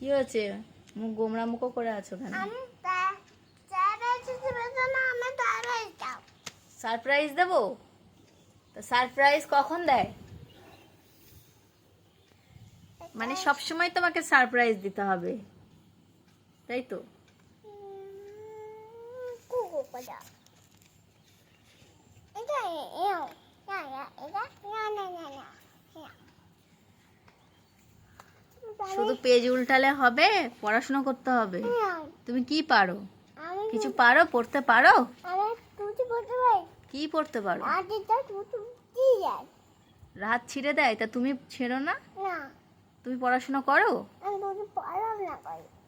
কি হয়েছে? মুখ গোমরা মুখো করে আছো কেন? সারপ্রাইজ দেবে? তো সারপ্রাইজ কখন দেয়? মানে সব সময় তোমাকে সারপ্রাইজ দিতে হবে। তাই তো? এটা এটা না না না না। শুধু পেজ উল্টালে হবে পড়াশোনা করতে হবে। তুমি কি পারো? কিছু পারো? পড়তে পারো? কি পড়তে পারো? রাত ছিঁড়ে দেয় তা তুমি ছেড়ো না? তুমি পড়াশোনা করো?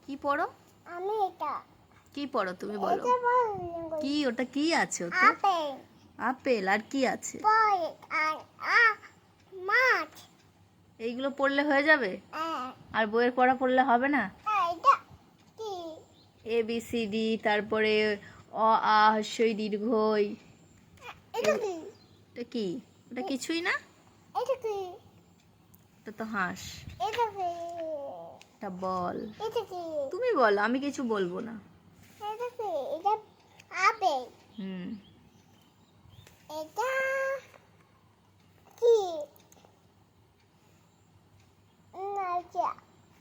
কি পড়ো? আমি এটা কি পড়ো তুমি বলো? কি ওটা কি আছে ওতে? আপেল। আর কি আছে? মাছ। এইগুলো পড়লে হয়ে যাবে? হ্যাঁ। আর বইয়ের পড়া পড়লে হবে না? এ বি সি ডি তারপরে অ আ হস্যই দীর্ঘই এটা কি? এটা ওটা কিছুই না? এটা তো হাঁস। এটা বল। তুমি বলো আমি কিছু বলব না। হুম এটা কি না এটা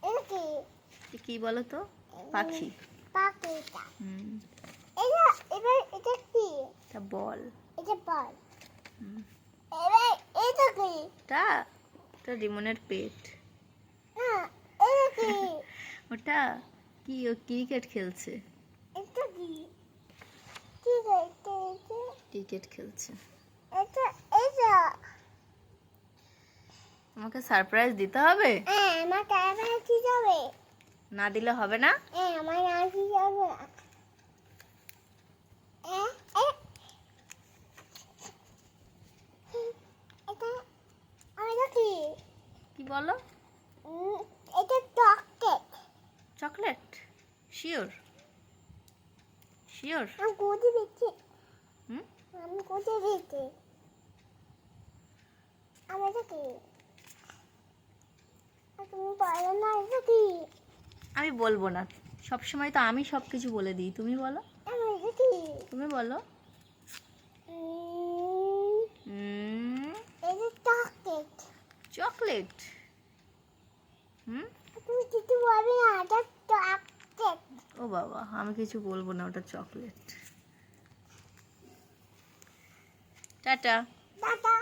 এটা কি এ কি বলো তো পাখি। পাখিটা। হুম। এটা এবার এটা কি? এটা বল। এটা বল। হুম। এবার এটা কি? এটা এটা রিমনের পেট। না এটা কি? ওটা কি ও ক্রিকেট খেলছে? এটা কি? কি এটা এটা ক্রিকেট খেলছে। এটা এটা। আমাকে সারপ্রাইজ দিতে হবে? হ্যাঁ আমার ক্যামেরা কি যাবে না দিলে হবে না? আমার কি বলো? এটা চকলেট। চকলেট? শিওর? শিওর? আমি কোথায় দেখছি হুম? আমি কোথায় দেখছি আমি এটা কি তুমি বলো না এটা কি আমি বলব না। সব সময় তো আমি সব কিছু বলে দিই। তুমি বলো। তুমি বলো। Chocolate chocolate. হুম? তুমি কিছু বলবে না এটা চকলেট। ও বাবা আমি কিছু বলব না ওটা চকলেট। টাটা। টাটা।